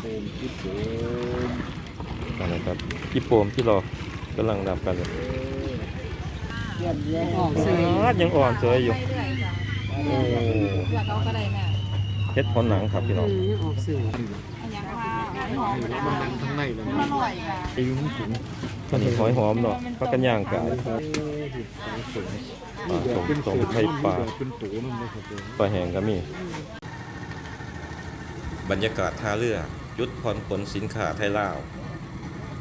โปมจิโปมนั่นนะครับพี่โปมที่รอกำลังดับกันเลยเยี่ยมแย่ออกสื่ออาดยังอ่อนสวยอยู่ไปเรื่อยจ้ะโอ้เพื่อเขาก็ได้แม่เฮ็ดพอหนังครับพี่น้องอืมออกสื่ออันยังว่าหอยหอมแล้วมันนั่งข้างในเลยมันอร่อยค่ะติ้งถึงอันนี้หอยหอมเนาะพักกันย่างกายเออสวยสวยปลาสมสมไข่ปลาเป็นตัวนั่นเลยครับผมปลาแห้งก็มี บรรยากาศท่าเรือ ยุดผ่อนปลสินค้าไทยลาว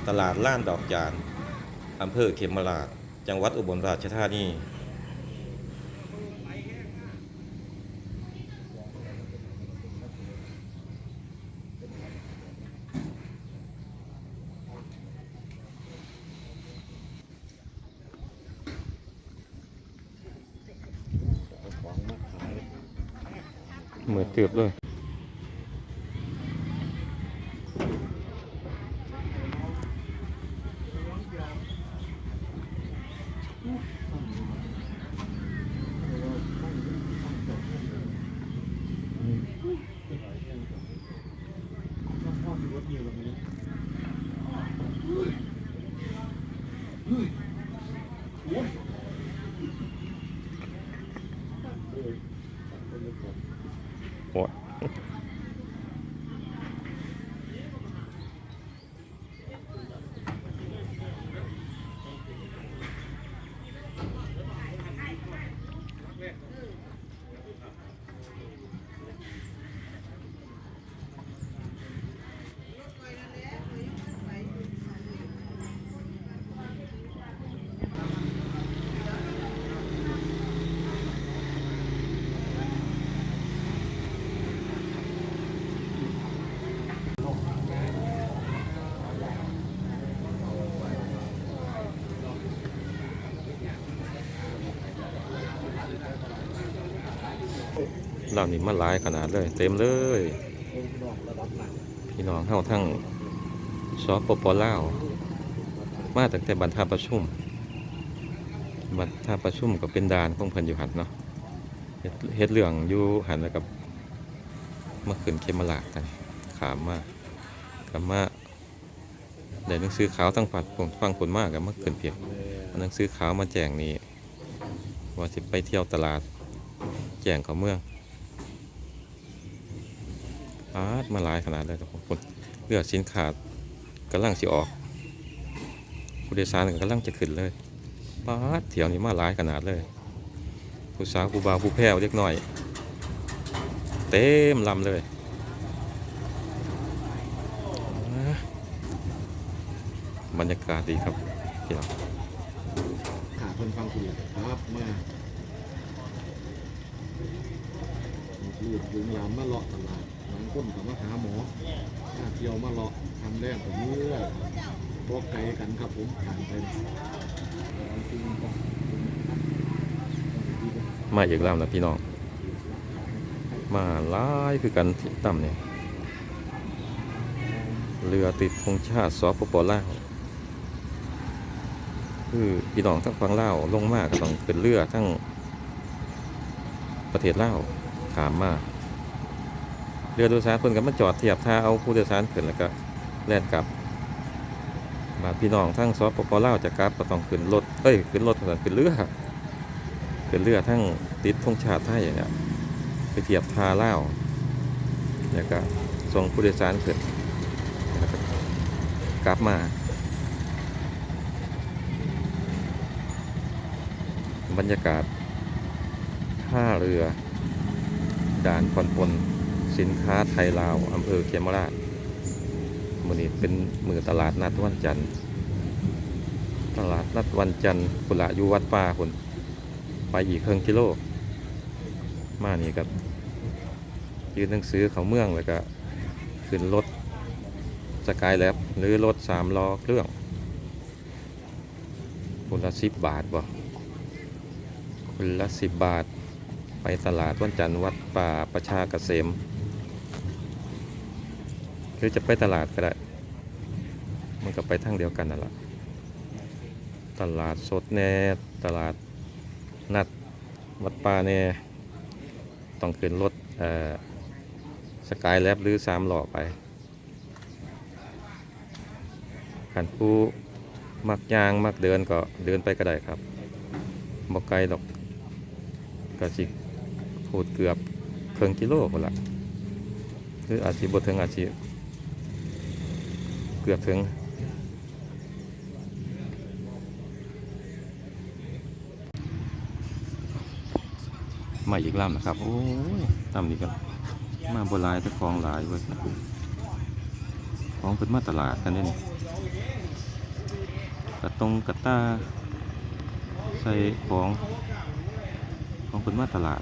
ตลาดล้านดอกจาน อำเภอเขมราช จังหวัดอุบลราชธานีเอาของมาขายมือเตือบเลย อยู่ตรงนี้อ้ย ร้านนี้มาหลายขนาดเลย เต็มเลย พี่น้องเฮาทั้งสปปล่าวมาตั้งแต่บรรทัดประชุมบรรทัดประชุมก็เป็นด่านของเพิ่นอยู่หันเนาะเฮ็ดเรื่องอยู่หันแล้วกับมาขึ้นเคมรากันขามมากับมาได้หนังสือขาวทั้งฝัดผมฟังผลมากกับมาขึ้นเพียงเอาหนังสือขาวมาแจ้งนี่ว่าสิไปเที่ยวตลาดแจ้งเขาเมืองาดมาหลายขนาดเลยทุกคนเลือกสินค้ากำลังสิออกผู้โดยสารก็กำลังจะขึ้นเลยปาดเที่ยวนี้มาหลายขนาดเลย ผู้สาวผู้บ่าวผู้แพ้วเล็กน้อย เต็มลำเลยบรรยากาศดีครับพี่น้องขาเพิ่นฟังคุยครับมาลูกยุงยามมาเลาะตลาด คนก็มาหาหมอมาเที่ยวมาเลาะทำแรกกับเมื่อบอกไกลกันครับผมผ่านไปมาอีกลำนะพี่น้อง มาหลายคือกันที่ต่ำเนี่ยเรือติดธงชาติสปปลาวคือพี่น้องทั้งฝั่งลาวลงมาก็ต้องเป็นเรือทั้งประเทศลาวขามมา เรือโดยสารเพิ่นก็มาจอดเทียบท่าเอาผู้โดยสารขึ้นแล้วก็แล่นกลับ มาพี่น้องทั้งสปปลาจะกลับก็ต้องขึ้นรถเอ้ยขึ้นรถก่อนขึ้นเรือขึ้นเรือทั้งติดธงชาติไทยอย่างเงี้ยไปเทียบท่าเลาแล้วก็ส่งผู้โดยสารขึ้นแล้วก็กลับมาบรรยากาศท่าเรือ ด่านผ่อนปน สินค้าไทยลาวอำเภอเขมราชมือนี้เป็นมือตลาดนัดวันจันทร์ตลาดนัดวันจันทร์คุณละอยู่วัดป่าคนไปอีกครึ่งกิโล มานี่กับยืนหนังสือเขาเมืองแล้วก็ขึ้นรถสกายแลบหรือรถสามล้อเครื่องคนละสิบบาทบ่คนละสิบบาท ไปตลาดวันจันทร์วัดป่าประชาเกษม หรือจะไปตลาดก็ได้ มันก็ไปทางเดียวกันนั่นแหละตลาดสดแน่ตลาดนัดวัดป่าแน่ต้องขึ้นรถสกายแลบหรือสามหล่อไปขันผู้มักยางมักเดินก็เดินไปก็ได้ครับบอกไกลดอกก็สิพูดเกือบเคิงกิโลคนละหรืออาจสิบถึงอาจสิเกือบถึง มาอีกลำนะครับ โอ้ยลำนี้กันมาโบราณแต่ของหลายเว้ยของเป็นมาตลาดกันเนี่กระตรงกระตาใส่ของของเป็นมาตลาด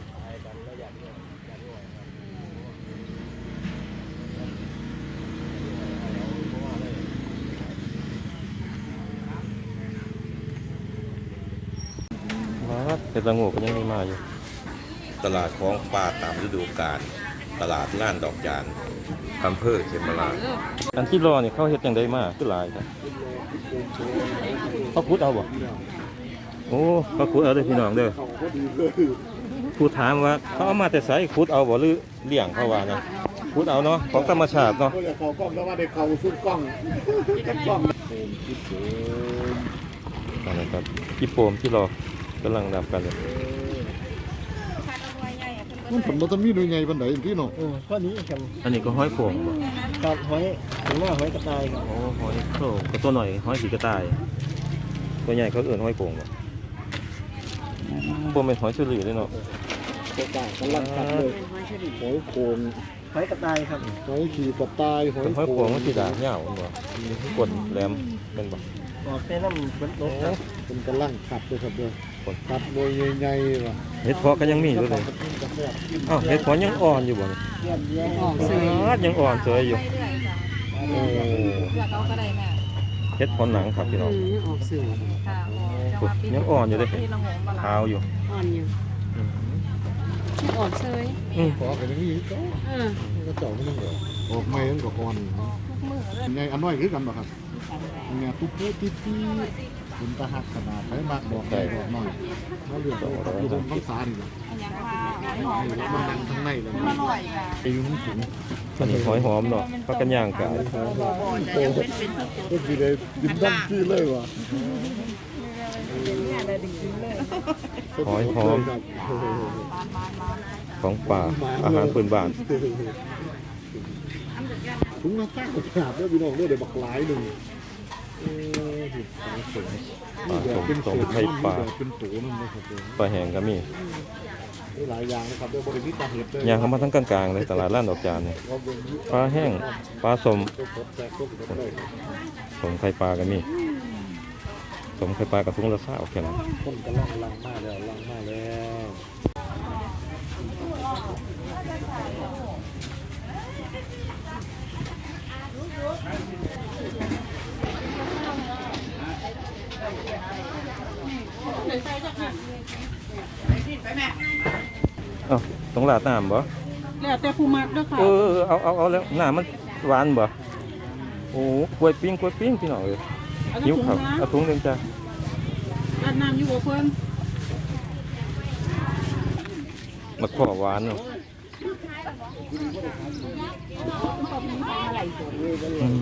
ป็นละโงูก็ยังไม่มาอยู่ ตลาดของปลาตามฤดูกาลตลาดล้านดอกจานอำเภอเขมราชอันที่รอนี่เขาเฮ็ดยังได้มากคือหลายครับเขาคุดเอาบ่โอ้เขาคุดเอาเด้อพี่น้องเด้อเขาก็ดีเลยผู้ถามว่าเขาเอามาแต่ไสคุดเอาบ่หรือเลี้ยงเขาว่านะคุดเอาเนาะของธรรมชาติเนาะก็เลยเขากล้องแล้วว่าได้เขาซุ้มกล้องกับกล้องโอ้ยคิดเองนั่นนะครับพี่โปมที่รอ กำลังนับกันเลยมันผลมันจะมีหน่วยไงบันไดพี่น้องเออข้อนี้ครับอันนี้ก็ห้อยโป่งบ่กับหอยถึงว่าหอยกระต่ายครับโอ้ห้อยโป่งก็ตัวหน่อยห้อยสีกระต่าย ตัวใหญ่เขาเอื่นห้อยโป่งบ่บ่เป็นหอยเฉลี่ยเลยเนาะกระต่ายกำลังกัดเลยหอยโขงหอยกระต่ายครับหอยขี่กระต่ายหอยแต่หอยโขโป่งงมันสิดาบยาวมันบ่กดแหลมเป็นบ่ออกแต่น้ำฝนตกครับเป็นกำลังขัดเลยครับเด้อ ขัดมวยใหญ่ๆว่ะเฮ็ดเพาะก็ยังมีอยู่เลยกระแทกอ้าวเฮ็ดเพาะยังอ่อนอยู่บ่นี่เยี่ยมเยี่ยมออกสื่ออาดยังอ่อนเฉยอยู่เรื่อยๆจ้ะโอ้เพื่อเขาก็ได้แม่เฮ็ดเพาะหนังครับพี่น้องออกสื่อค่ะยังอ่อนอยู่เลยที่ละงงบลาขาวอยู่อ่อนอยู่อืมออกเซยอืมขอกันอย่างนี้ก็เออก็เจ้าไม่ต้องเหรอออกไม่ต้องกับอ่อนทุกมือเลยไงอันน้อยคือกันบ่ครับเนี่ยตุ๊ปุ๊ติ๊ปี้ คุณตาหักขนาดไหนมากดอกใหญ่ดอกน้อยแล้วเรื่องของกับอยู่บนต้นสานี่แหละอันยังค่ะหอยหอมนี่มันดังทั้งในเลยอร่อยค่ะไปอยู่น้ำถุงอันนี้หอยหอมเนาะพักกันย่างกายโอ้ก็คือได้ยิ้มดำที่เลยว่ะหอยหอมครับของป่าอาหารพื้นบ้านถุงละเก้าบาทเด้อพี่น้องเด้อเดี๋ยวบักหลายหนึ่ง เออเห็ดปลาสมสมไข่ปลาเป็นโตนั่นนะครับปลาแห้งก็มีหลายอย่างนะครับเดี๋ยบริวิตาเห็ดเลยอย่างเขามาทั้งกลางๆเลยตลาดล้านดอกจานเนี่ยปลาแห้งปลาสมสมไข่ปลาก็มีสมไข่ปลากระทุงละซ่าโอเคนะต้นกระลังลังมากแล้วลังมากแล้ว เอ้าต้องลาดน้ำบ่แล้วแต่ผู้มักเด้อค่ะเออเอาเอาเอาแล้วน้ำมันหวานบ่โอ้กล้วยปิ้งกล้วยปิ้งพี่น้องเอ้ยเอาหิวถุงข้าวนะเอาถุงหนึงจ้ะลาดน้ำอยู่กับเพิ่นมะขอหวานเนาะอืม